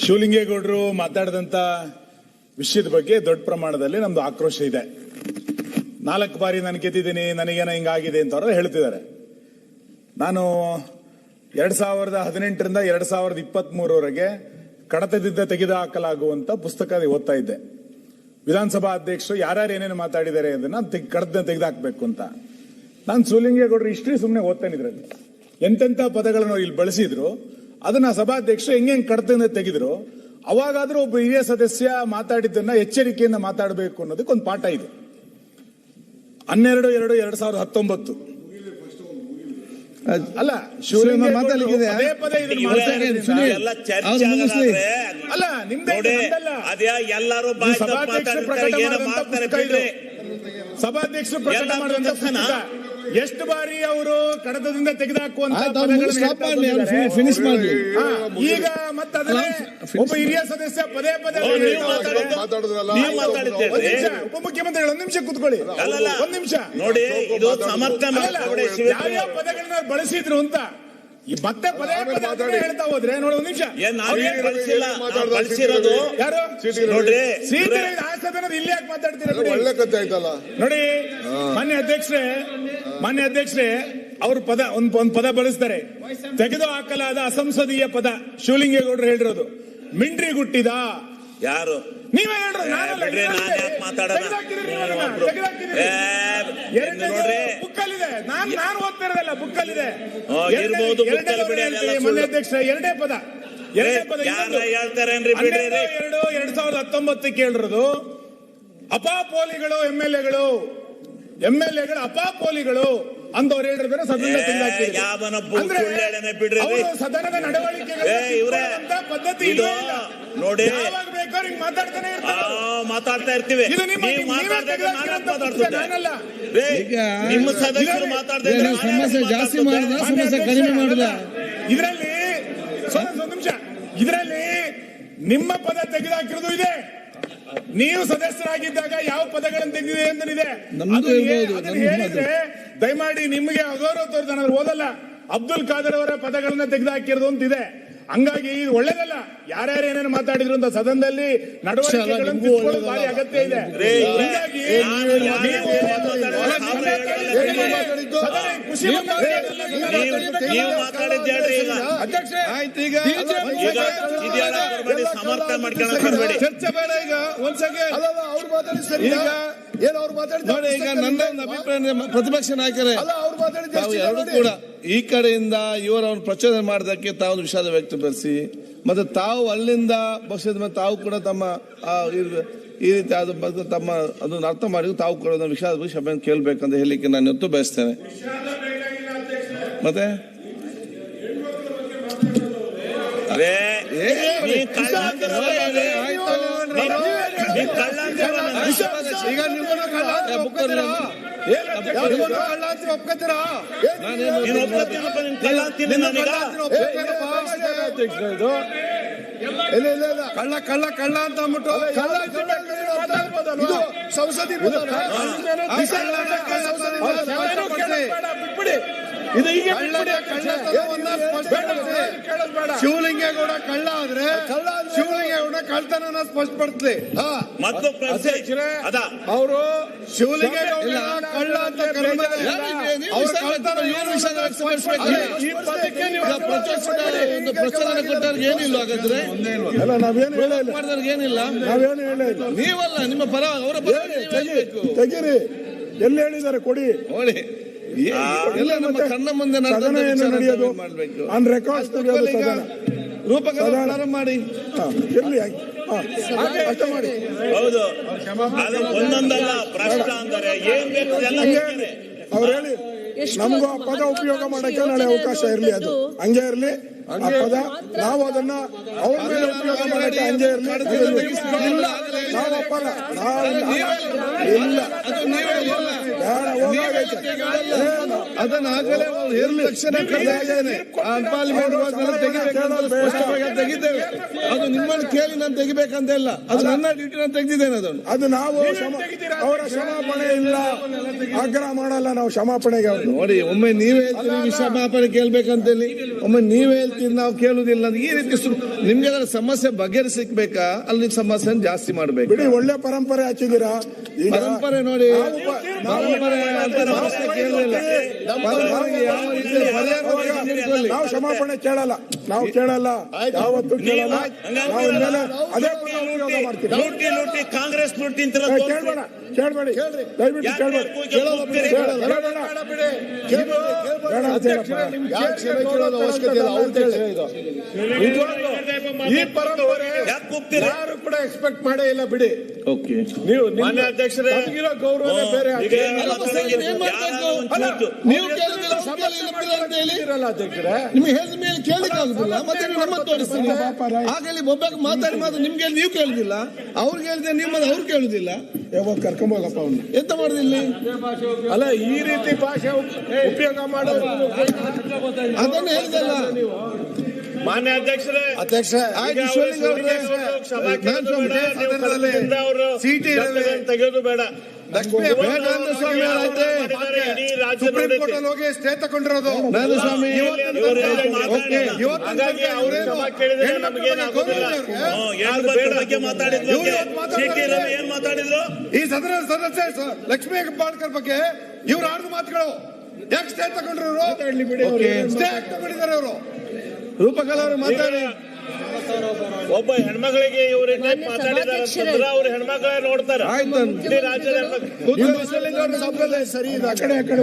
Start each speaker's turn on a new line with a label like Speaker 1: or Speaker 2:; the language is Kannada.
Speaker 1: ಶಿವಲಿಂಗೇಗೌಡರು ಮಾತಾಡಿದಂತ ವಿಷಯದ ಬಗ್ಗೆ ದೊಡ್ಡ ಪ್ರಮಾಣದಲ್ಲಿ ನಮ್ದು ಆಕ್ರೋಶ ಇದೆ. ನಾಲ್ಕು ಬಾರಿ ನಾನು ಕೆತ್ತಿದ್ದೀನಿ ನನಗೇನೋ ಹಿಂಗಾಗಿದೆ ಅಂತ ಅವರು ಹೇಳ್ತಿದ್ದಾರೆ. ನಾನು ಎರಡ್ ಸಾವಿರದ ಹದಿನೆಂಟರಿಂದ ಎರಡ್ ಸಾವಿರದ ಇಪ್ಪತ್ತ್ ಮೂರವರೆಗೆ ಕಡತದಿಂದ ತೆಗೆದುಹಾಕಲಾಗುವಂತ ಪುಸ್ತಕ ಓದ್ತಾ ಇದ್ದೆ. ವಿಧಾನಸಭಾ ಅಧ್ಯಕ್ಷರು ಯಾರ್ಯಾರು ಏನೇನು ಮಾತಾಡಿದ್ದಾರೆ ಅದನ್ನ ತೆಗೆದು ತೆಗೆದುಹಾಕ್ಬೇಕು ಅಂತ. ನಾನು ಶಿವಲಿಂಗೇಗೌಡರು ಹಿಸ್ಟ್ರಿ ಸುಮ್ಮನೆ ಓದ್ತಾನಿದ್ರಲ್ಲಿ ಎಂತೆಂಥ ಪದಗಳನ್ನು ಇಲ್ಲಿ ಬಳಸಿದ್ರು. ಅದನ್ನ ಸಭಾಧ್ಯಕ್ಷರು ಹೆಂಗೆ ಕಡತದಿಂದ ತೆಗೆದ್ರು? ಅವಾಗಾದ್ರೂ ಒಬ್ಬ ಹಿರಿಯ ಸದಸ್ಯ ಮಾತಾಡಿದ್ದನ್ನ ಎಚ್ಚರಿಕೆಯಿಂದ ಮಾತಾಡಬೇಕು ಅನ್ನೋದಕ್ಕೆ ಒಂದು ಪಾಠ ಇದೆ. ಹನ್ನೆರಡು ಎರಡು ಎರಡ್ ಸಾವಿರದ ಹತ್ತೊಂಬತ್ತು. ಅಲ್ಲ ಅಲ್ಲ ನಿಮ್ದೇ
Speaker 2: ಎಲ್ಲರೂ
Speaker 1: ಸಭಾಧ್ಯಕ್ಷರು ಪ್ರಕಟ ಮಾಡಿದಂತ ಸಭಾಧ್ಯಕ್ಷರು ಪ್ರಕಟ ಮಾಡಿದಂತ ಎಷ್ಟು ಬಾರಿ ಅವರು ಕಡತದಿಂದ ಬಂದಿದ್ದಾರೆ.
Speaker 3: ಫಿನಿಶ್
Speaker 1: ಈಗ ಮತ್ತೆ ಅದನ್ನೇ ಒಬ್ಬ ಹಿರಿಯ ಸದಸ್ಯ ಪದೇ ಪದೇ ಉಪಮುಖ್ಯಮಂತ್ರಿಗಳು ಒಂದ್ ನಿಮಿಷ ಕೂತ್ಕೊಳ್ಳಿ. ಒಂದ್ ನಿಮಿಷ.
Speaker 2: ನೋಡಿ
Speaker 1: ಪದಗಳನ್ನ ಬಳಸಿದ್ರು ಅಂತ ಮತ್ತೆ ಪದೇ ಪದೇ ಅದನ್ನೇ ಹೇಳ್ತಾ ಹೋದ್ರೆ ನೋಡಿ ಒಂದ್ ನಿಮಿಷ.
Speaker 2: ಏನ್ ನಾವೇನ್ ಬಳಸಿಲ್ಲ? ನಾವ್ ಬಳಸಿರೋದು
Speaker 1: ಯಾರು?
Speaker 2: ನೋಡ್ರಿ
Speaker 1: ಸೀತೆ ಆಸದನದ ಇಲ್ಲಿ ಯಾಕೆ ಮಾತಾಡ್ತೀರಾ ಬಿಡಿ.
Speaker 4: ಒಳ್ಳೆ ಕಥೆ ಆಯ್ತಲ್ಲ.
Speaker 1: ನೋಡಿ ಮಾನ್ಯ ಅಧ್ಯಕ್ಷರೇ ಮಾನ್ಯ ಅಧ್ಯಕ್ಷರೇ ಅವರು ಪದ ಒಂದ್ ಒಂದ್ ಪದ ಬಳಸ್ತಾರೆ. ತೆಗೆದು ಹಾಕಲಾದ ಅಸಂಸದೀಯ ಪದ ಶಿವಲಿಂಗೇಗೌಡರು ಹೇಳಿರೋದು. ಮಿಂಡ್ರಿ ಗುಟ್ಟಿದ
Speaker 2: ಯಾರು?
Speaker 1: ನೀವೇ ಹೇಳ್ರಿ
Speaker 2: ಏ,
Speaker 1: ನಾನಲ್ಲ,
Speaker 2: ಬಿಡ್ರಿ
Speaker 1: ಇದರಲ್ಲಿ
Speaker 2: ನಾನ್ ಯಾಕೆ ಮಾತಾಡೋಣ
Speaker 1: ತೆಗ್ದಾಕಿದ್ದೀರಿ
Speaker 2: ನೀವು
Speaker 1: ನೀವು ಅದನ್ನ,
Speaker 2: ಒಬ್ರು. ಏ,
Speaker 1: ಎರಡನೇದು
Speaker 2: ನೋಡ್ರಿ.
Speaker 1: ಬುಕ್ಕಲ್ಲಿದೆ. ನಾನು ನಾನು ಓದ್ತಿರೋದಲ್ಲ ಬುಕ್ಕಲ್ಲಿದೆ.
Speaker 2: ಓ, ಇರ್ಬೋದು, book ಅಲ್ಲಿ ಬಿಡಿ, ಅದೆಲ್ಲ
Speaker 1: ಮಾನ್ಯ
Speaker 2: ಸುಳ್ಳು.
Speaker 1: ಅಧ್ಯಕ್ಷ ಎರಡೇ ಪದ. ಎರಡೇ ಪದ
Speaker 2: ಯಾರ
Speaker 1: ಇನ್ನೊಂದು.
Speaker 2: ಹೇಳ್ತಾರೇನ್ರಿ ಬಿಡ್ರಿ
Speaker 1: ಹನ್ನೆರಡು ಎರಡು ಎರಡ್ ಸಾವಿರದ ಹತ್ತೊಂಬತ್ತಕ್ಕೆ ಹೇಳಿರೋದು ಅಪಾಪೋಲಿಗಳು ಎಂ ಎಲ್ ಎಗಳು. ಎಂ ಎಲ್ ಎಗಳು ಅಪಾಪೋಲಿಗಳು ಅಂದವ್ರು ಹೇಳಿದ್ರೆ ಸದನ. ಸದನದ
Speaker 2: ಇವ್ರೇ,
Speaker 1: ಪದ್ಧತಿ
Speaker 2: ಇದು ನೋಡಿ.
Speaker 1: ಮಾತಾಡ್ತಾನೆ
Speaker 2: ಆ, ಮಾತಾಡ್ತಾ ಇರ್ತೀವಿ.
Speaker 1: ನಿಮ್ಮ
Speaker 2: ಸದಸ್ಯರು ಮಾತಾಡ್ತಾ
Speaker 3: ಸಮಸ್ಯೆ ಜಾಸ್ತಿ
Speaker 2: ಮಾಡಿದ್ರೆ
Speaker 3: ಮಾಡಿದ ಸಮಸ್ಯೆ ಕಡಿಮೆ ಮಾಡಿದ?
Speaker 1: ಇದರಲ್ಲಿ ಸ್ವಲ್ಪ ಒಂದು ನಿಮಿಷ ಇದರಲ್ಲಿ ನಿಮ್ಮ ಪದ ತೆಗೆದುಹಾಕಿರೋದು ಇದೆ. ನೀವು ಸದಸ್ಯರಾಗಿದ್ದಾಗ ಯಾವ ಪದಗಳನ್ನು ತೆಗೆದಿದೆ
Speaker 3: ನಮ್ದು
Speaker 1: ಹೇಳಿದ್ರೆ ದಯಮಾಡಿ ನಿಮಗೆ ಅಗೌರವ ತೋರಿದ ನಾನು ಓದಲ್ಲ. ಅಬ್ದುಲ್ ಖಾದರ್ ಅವರ ಪದಗಳನ್ನ ತೆಗೆದುಹಾಕಿರೋದು ಅಂತಿದೆ. ಹಂಗಾಗಿ ಇದು ಒಳ್ಳೇದಲ್ಲ. ಯಾರ್ಯಾರು ಏನೇನು ಮಾತಾಡಿದ್ರು ಅಂತ ಸದನದಲ್ಲಿ ನಡವಳಿಕೆಗಳನ್ನು ಭಾರಿ ಅಗತ್ಯ ಇದೆ. ಹೀಗಾಗಿ ಖುಷಿ
Speaker 3: ಆಯ್ತು ಈಗ
Speaker 2: ಈಗ ಇದೆಲ್ಲ ಬರ್ಬೇಡಿ ಸಮರ್ಥ ಮಾಡ್ಕೊಳಕ್
Speaker 3: ಚರ್ಚೆ ಬೇಡ ಈಗ ಒಂದ್ ಸೆಕೆಂಡ್.
Speaker 4: ಅಲ್ಲ ಅವ್ರು ಮಾತಾಡಿ ಸರಿ
Speaker 3: ಈಗ
Speaker 4: ಏನು ಅವ್ರು
Speaker 3: ನೋಡಿ ಈಗ ನನ್ನ ಒಂದು ಅಭಿಪ್ರಾಯ ಪ್ರತಿಪಕ್ಷ ನಾಯಕರೇ
Speaker 4: ಅಲ್ಲ ಅವ್ರು ಮಾತಾಡಿದ
Speaker 3: ತಾವು ಎರಡು ಕೂಡ ಈ ಕಡೆಯಿಂದ ಇವರನ್ನು ಪ್ರಚೋದನೆ ಮಾಡಿದಕ್ಕೆ ತಾವು ಒಂದು ವಿಷಾದ ವ್ಯಕ್ತಪಡಿಸಿ ಮತ್ತೆ ತಾವು ಅಲ್ಲಿಂದ ಪಕ್ಷದ ಮೇಲೆ ತಾವು ಕೂಡ ತಮ್ಮ ಈ ರೀತಿ ಅದು ಬಗ್ಗೆ ತಮ್ಮ ಅದನ್ನು ಅರ್ಥ ಮಾಡಿ ತಾವು ಕೂಡ ವಿಷಾದ ಬಗ್ಗೆ ಕ್ಷಮೆ ಕೇಳಬೇಕಂತ ಹೇಳಲಿಕ್ಕೆ ನಾನು ಇವತ್ತು ಬಯಸ್ತೇನೆ. ಮತ್ತೆ?
Speaker 2: ನೀ ಕಳ್ಳ
Speaker 3: ಈಗ ನಿಮ್ಮನ್ನು ಕಳ್ಳ ಅಂತ ಒಪ್ಕೊತೀರಾ?
Speaker 4: ಕಳ್ಳ ಅಂತ ಒಪ್ಕೊತೀರಾ?
Speaker 2: ನೀನು ಒಪ್ಕೊತೀನಪ್ಪ, ನೀನು ಕಳ್ಳ ಅಂತೀನಿ ನಾನೀಗ
Speaker 3: ಇದು.
Speaker 4: ಇಲ್ಲ ಇಲ್ಲ ಇಲ್ಲ.
Speaker 3: ಕಳ್ಳ ಕಳ್ಳ ಕಳ್ಳ ಅಂತ ಅಂದ್ಬಿಟ್ಟು
Speaker 4: ಕಳ್ಳ? ಇದು ಸಂಸದಿ
Speaker 1: ಬಿಟ್ಬಿಡಿ.
Speaker 3: ಶಿವಲಿಂಗೇಗೌಡ ಕಳ್ಳ ಆದ್ರೆ ಶಿವಲಿಂಗೇಗೌಡ ಕಳ್ತನ ಸ್ಪಷ್ಟಪಡಿಸ್ಲಿ.
Speaker 4: ಹಾ.
Speaker 2: ಮತ್ತು
Speaker 3: ಅವರು ಶಿವಲಿಂಗೇಗೌಡ ಕಳ್ಳ ಅಂತ ಪ್ರಚೋದನೆ ಕೊಟ್ಟವ್ರಿಗೆ ಏನಿಲ್ಲ ಹಾಗಾದ್ರೆ? ಮಾಡಿದವ್ರಿಗೆ ಏನಿಲ್ಲ?
Speaker 4: ನಾವೇನು ಹೇಳೇ ಇಲ್ಲ.
Speaker 3: ನೀವಲ್ಲ ನಿಮ್ಮ ಪರ ಅವರ ಪರ ನೀವು ಹೇಳ್ಬೇಕು.
Speaker 4: ತೆಗೀರಿ ಎಲ್ಲಿ ಹೇಳಿದ್ದಾರೆ? ಕೊಡಿ.
Speaker 3: ಎಲ್ಲ ನಮ್ಮ ಕಣ್ಣ ಮುಂದೆ
Speaker 4: ನಡೆಯೋದು? ಆನ್ ರೆಕಾರ್ಡ್ಸ್ ಸದನ.
Speaker 3: ರೂಪಕಲ್ಪನೆ ಮಾಡಿ.
Speaker 4: ಹಾ, ಇರ್ಲಿ ಅಷ್ಟೇ ಮಾಡಿ.
Speaker 2: ಹೌದು. ಅದು ಒಂದೊಂದಲ್ಲ ಭ್ರಷ್ಟ ಅಂದರೆ ಏನ್ ಬೇಕು ಎಲ್ಲ.
Speaker 4: ಅವ್ರು ಹೇಳಿ ನಮಗೂ ಆ ಪದ ಉಪಯೋಗ ಮಾಡಕ್ಕೆ ನಾಳೆ ಅವಕಾಶ ಇರಲಿ ಅದು. ಹಂಗೆ ಇರಲಿ ಆ ಪದ ನಾವು ಅದನ್ನ ಅವ್ರ ಮೇಲೆ ಉಪಯೋಗ ಮಾಡಕ್ಕೆ ಹಂಗೆ ಇರಲಿ. ಇಲ್ಲ. ನಾವು ಒಪ್ಪಲ್ಲ ನಾವು ಇಲ್ಲ
Speaker 3: ಅದನ್ನ ಆಗಲೇ ಅವ್ರು ಹೇಳಿದ ತಕ್ಷಣ ಅನ್ಪಾರ್ಲಿಮೆಂಟ್ ಸ್ಪಷ್ಟವಾಗಿ ತೆಗಿದ್ದೇವೆ. ಅದು ನಿಮ್ಮನ್ನು ಕೇಳಿ ನಾನು ತೆಗಿಬೇಕಂತ ಇಲ್ಲ ಅದು ನನ್ನ ಡ್ಯೂಟಿ ನಾನು ತೆಗೆದಿದ್ದೇನೆ ಅದನ್ನು.
Speaker 4: ಅದು ನಾವು ಅವರ ಕ್ಷಮಾಪಣೆ ಇಲ್ಲ. ಆಗ್ರಹ ಮಾಡಲ್ಲ ನಾವು ಕ್ಷಮಾಪಣೆಗೆ
Speaker 3: ನೋಡಿ ಒಮ್ಮೆ ನೀವೇ ಹೇಳ್ತೀರಿ ಕ್ಷಮಾಪಣೆ ಕೇಳ್ಬೇಕಂತ ಹೇಳಿ ಒಮ್ಮೆ ನೀವೇ ಹೇಳ್ತೀರಿ ನಾವು ಕೇಳುದಿಲ್ಲ ಈ ರೀತಿ ನಿಮ್ಗೆ ಅದರ ಸಮಸ್ಯೆ ಬಗೆಹರಿಸಿಕ್ಬೇಕಾ ಅಲ್ಲಿ ಸಮಸ್ಯೆ ಜಾಸ್ತಿ ಮಾಡ್ಬೇಕು.
Speaker 4: ಬಿಡಿ ಒಳ್ಳೆ ಪರಂಪರೆ ಹಚ್ಚಿದ್ದೀರಾ?
Speaker 3: ಪರಂಪರೆ ನೋಡಿ.
Speaker 4: ನಾವು ಕ್ಷಮಾಪಣೆ ಕೇಳಲ್ಲ. ನಾವು ಕೇಳಲ್ಲ. ಯಾವತ್ತು ಕೇಳಲ್ಲ. ನಾವು ಅದೇ ಮಾಡ್ತೀವಿ
Speaker 2: ಕಾಂಗ್ರೆಸ್ ಲೂಟಿ ಅಂತ
Speaker 4: ಕೇಳಬೇಡ. ಕೇಳ್ಬೇಡ. ದಯವಿಟ್ಟು ಕೇಳಬೇಡಿ. ಈ ಪರಂಪರೆ
Speaker 2: ಯಾಕೆ
Speaker 4: ಕೂಡ ಎಕ್ಸ್ಪೆಕ್ಟ್ ಮಾಡೇ ಇಲ್ಲ ಬಿಡಿ.
Speaker 3: ಓಕೆ
Speaker 4: ನೀವು
Speaker 2: ಮಾನ್ಯ ಅಧ್ಯಕ್ಷರೇ
Speaker 4: ನಮಗಿರೋ ಗೌರವನೇ ಬೇರೆ
Speaker 3: ನೀವು ಕೇಳಿದ್ರೆ ಸಭೆಯಲ್ಲಿ ಇಲ್ಲ ಅಂತ ಹೇಳಿ?
Speaker 4: ಇರಲ್ಲ ಅಧ್ಯಕ್ಷರೇ?
Speaker 3: ನಿಮ್ಗೆ ಹೇಳಿದ ಮೇಲೆ ಕೇಳಲಿಕ್ಕೆ ಆಗುದಿಲ್ಲ ಮತ್ತೆ ನಮ್ಮ ತೋರಿಸ್ತೀನಿ. ಆಗಲಿ ಒಬ್ಬಾಗ ಮಾತಾಡಿ ಮಾತು ನಿಮ್ಗೆ ನೀವು ಕೇಳುದಿಲ್ಲ. ಅವ್ರಿಗೆ ಹೇಳಿದ್ರೆ ನಿಮ್ಮದು ಅವ್ರು ಕೇಳುದಿಲ್ಲ.
Speaker 4: ಯಾವಾಗ ಕರ್ಕೊಂಬೋಗಪ್ಪ ಅವ್ನು.
Speaker 3: ಎಂತ ಮಾಡುದಿಲ್ಲ
Speaker 4: ಅಲ್ಲ ಈ ರೀತಿ ಭಾಷೆ ಉಪಯೋಗ ಮಾಡೋದು
Speaker 3: ಅದನ್ನ ಹೇಳಿದಲ್ಲ.
Speaker 2: ಮಾನ್ಯ ಅಧ್ಯಕ್ಷರೇ
Speaker 4: ಅಧ್ಯಕ್ಷ
Speaker 3: ಸೀಟಿ
Speaker 2: ತೆಗೆಯೋದು ಬೇಡ.
Speaker 4: ಹೋಗಿ ಸ್ಟೇ ತಗೊಂಡಿರೋದು.
Speaker 3: ನಾನು ಸ್ವಾಮಿ
Speaker 2: ಇವರು
Speaker 3: ಓಕೆ
Speaker 2: ಹಾಗಾಗಿ ಅವರು ಕ್ಷಮಾ ಕೇಳಿದ್ರೆ ನಮಗೇನು ಆಗೋದಿಲ್ಲ.
Speaker 5: ಏನ್ ಬಗ್ಗೆ ಮಾತಾಡಿದ್ರು
Speaker 4: ಇವ್ರು ಇವತ್ತು ಮಾತಾಡ್ತಾರೆ.
Speaker 5: ಏನ್ ಮಾತಾಡಿದ್ರು?
Speaker 4: ಈ ಸದನ ಸದಸ್ಯ ಲಕ್ಷ್ಮೀ ಹೆಬ್ಬಾಳ್ಕರ್ ಬಗ್ಗೆ ಇವ್ರು ಆಡಿದ ಮಾತುಗಳು. ಯಾಕೆ ಸ್ಟೇ ತಗೊಂಡ್ರು
Speaker 3: ಬಿಡಿ
Speaker 4: ಸ್ಟೇ ತಗೊಂಡಿದ್ದಾರೆ ಅವರು
Speaker 3: ರೂಪಕಲಾ ಅವರು ಮಾತಾಡಿ.
Speaker 2: ಒಬ್ಬ ಹೆಣ್ಮಗಳಿಗೆ ಇವರಿಂದ
Speaker 6: ಮಾನ್ಯ
Speaker 2: ಮಾತಾಡಿದಾರೆ ಅಂತಂದ್ರೆ ಅವ್ರ ಹೆಣ್ಮಕ್ಳ. ನೋಡ್ತಾರ
Speaker 3: ಶಿವಲಿಂಗ
Speaker 4: ಸರಿ ಇದೆ. ಆ ಕಡೆ ಆ ಕಡೆ